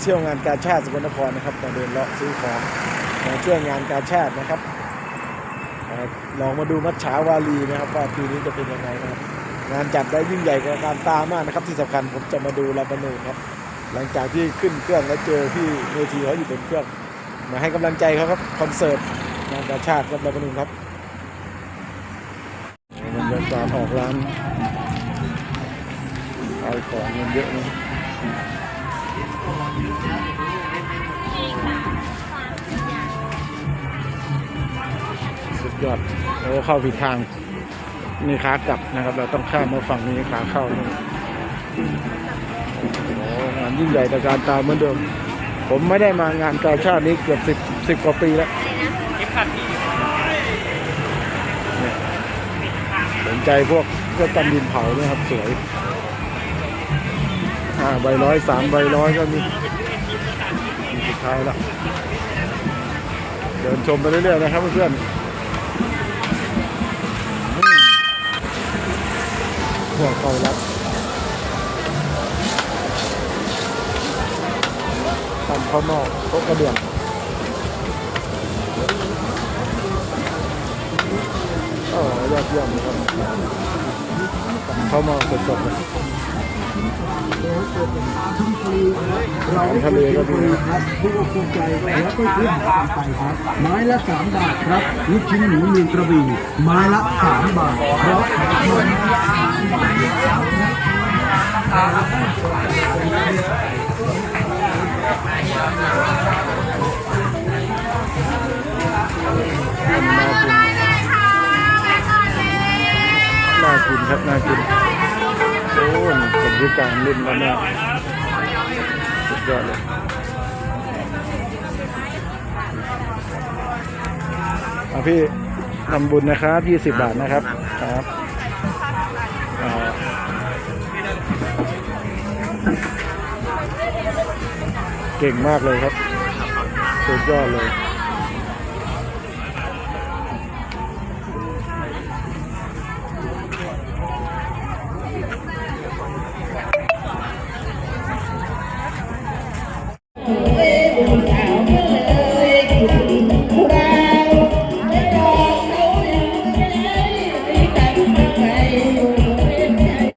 เที่ยวงานการชาติสกลนครนะครับมาเดินเลาะซื้อของมาช่วยงานการชาตินะครับลองมาดูมัจฉาวาลีนะครับว่าปีนี้จะเป็นยังไงนะครับงานจัดได้ยิ่งใหญ่กับการตามากนะครับ ที่สำคัญผมจะมาดูลาบานูนครับ หลังจากที่ขึ้นเครื่องแล้วเจอพี่เวทีเขาอยู่บนเครื่องมาให้กำลังใจเขาครับคอนเสิร์ตงานกาชาติครับลาบานูนครับบรรยากาศออกร้านเอาของเงินเยอะนะ สุดยอดโอ้เข้าผิดทางนี่ขากลับนะครับ เราต้องข้ามมาฝั่งนี้ขาเข้านี่โอ้งานยิ่งใหญ่ตระการตาเหมือนเดิม ผมไม่ได้มางานกาชาตินี้เกือบสิบสิบกว่าปีแล้วเนี่สนใจพวกพวกกันดินเผาเนี่ยครับสวย ห้าใบร้อยสามใบร้อยก็มีมีสุดท้ายแล้วเดินชมไปเรื่อยๆนะครับเพื่อนๆอืมพวเขารับทำข้าวนอกโต๊ะกระเดื่องอ๋อยอดเยี่ยมนะครับเข้าวมอกสดๆเลย ทะเลก็มีนครับผู้ภูมิใจแล้วก็ขึ้นกันไปครับ ไม้ละสามบาทครับลูกชิ้นหมูมีกระบี่ไม้ละสามบาทครับน่ากินครับน่ากิน อ้ยผมดูการเล่นแล้วเนี่ยสุดยอดเลยเอาพี่ทำบุญนะครับ20บาทนะครับ ครับเก่งมากเลยครับ สุดยอดเลย Amen.